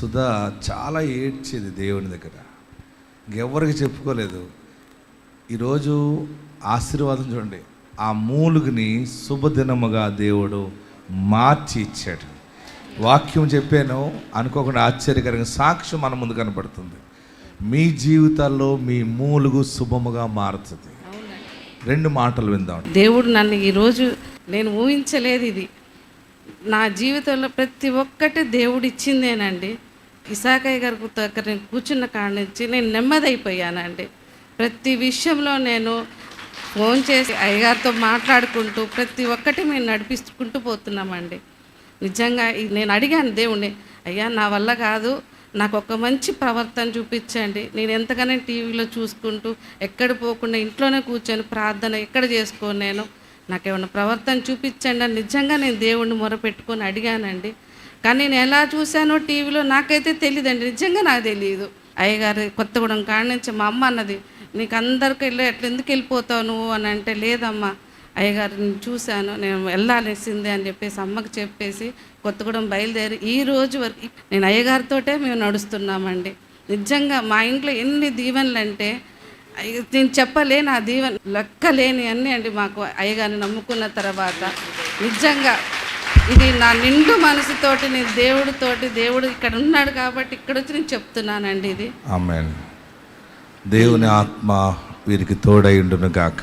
సుధా చాలా ఏడ్చేది దేవుని దగ్గర. ఇంకెవ్వరికి చెప్పుకోలేదు. ఈరోజు ఆశీర్వాదం చూడండి. ఆ మూలుగుని శుభదినముగా దేవుడు మార్చి ఇచ్చాడు. వాక్యం చెప్పాను అనుకోకుండా ఆశ్చర్యకరంగా సాక్ష్యం మన ముందు కనపడుతుంది. మీ జీవితాల్లో మీ మూలుగు శుభముగా మారుతుంది. రెండు మాటలు విందాం. దేవుడు నన్ను ఈరోజు నేను ఊహించలేదు ఇది. నా జీవితంలో ప్రతి ఒక్కటి దేవుడు ఇచ్చిందేనండి ఇసాకయ్య గారి దగ్గర నేను కూర్చున్న కాడ నుంచి నేను నెమ్మదైపోయానండి. ప్రతి విషయంలో నేను ఫోన్ చేసి అయ్యగారితో మాట్లాడుకుంటూ ప్రతి ఒక్కటి మేము నడిపించుకుంటూ పోతున్నామండి. నిజంగా నేను అడిగాను దేవుణ్ణి అయ్యా నా వల్ల కాదు నాకు ఒక మంచి ప్రవర్తన చూపించండి. నేను ఎంతగానో టీవీలో చూసుకుంటూ ఎక్కడ పోకుండా ఇంట్లోనే కూర్చొని ప్రార్థన ఎక్కడ చేసుకోను నేను? నాకేమైనా ప్రవర్తన చూపించండి అని నిజంగా నేను దేవుణ్ణి మొరపెట్టుకొని అడిగానండి. కానీ నేను ఎలా చూశానో టీవీలో నాకైతే తెలియదండి నిజంగా నాకు తెలియదు అయ్యగారు కొత్తగూడెం కాడ నుంచి మా అమ్మ అన్నది నీకు అందరికి వెళ్ళి ఎట్లా ఎందుకు వెళ్ళిపోతావు నువ్వు? అని అంటే లేదమ్మా అయ్యగారు నేను చూశాను నేను వెళ్ళాల్సిందే అని చెప్పేసి అమ్మకి చెప్పేసి కొత్తగూడెం బయలుదేరి ఈ రోజు వరకు నేను అయ్యగారితోటే మేము నడుస్తున్నామండి. నిజంగా మా ఇంట్లో ఎన్ని దీవెనలు అంటే నేను చెప్పలేని ఆ దీవెన లెక్కలేని అన్నీ అండి మాకు అయ్యగారిని నమ్ముకున్న తర్వాత. నిజంగా ఇది నా నిండు మనసుతోటి నేను దేవుడితోటి దేవుడు ఇక్కడ ఉన్నాడు కాబట్టి ఇక్కడ వచ్చి నేను చెప్తున్నానండి ఇది. ఆమెన్. దేవుని ఆత్మ వీరికి తోడై ఉండును గాక